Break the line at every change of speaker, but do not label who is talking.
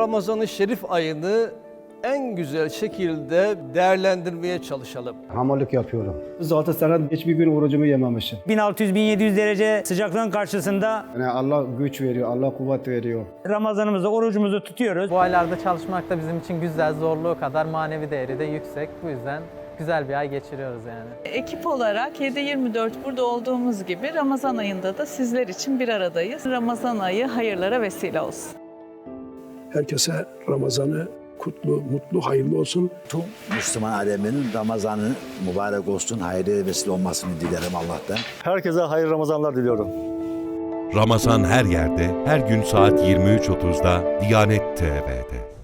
Ramazan-ı Şerif ayını en güzel şekilde değerlendirmeye çalışalım.
Hamallık yapıyorum.
Zaten sene hiçbir gün orucumu yememişim.
1600-1700 derece sıcaklığın karşısında
Yani Allah güç veriyor, Allah kuvvet veriyor.
Ramazanımızı, orucumuzu tutuyoruz.
Bu aylarda çalışmak da bizim için güzel, zorluğu kadar manevi değeri de yüksek. Bu yüzden güzel bir ay geçiriyoruz yani.
Ekip olarak 7-24 burada olduğumuz gibi Ramazan ayında da sizler için bir aradayız. Ramazan ayı hayırlara vesile olsun.
Herkese Ramazan'ı kutlu, mutlu, hayırlı olsun.
Tüm Müslüman aleminin Ramazan'ı mübarek olsun, hayırlı vesile olmasını dilerim Allah'tan.
Herkese hayırlı Ramazanlar diliyorum.
Ramazan her yerde, her gün saat 23.30'da Diyanet TV'de.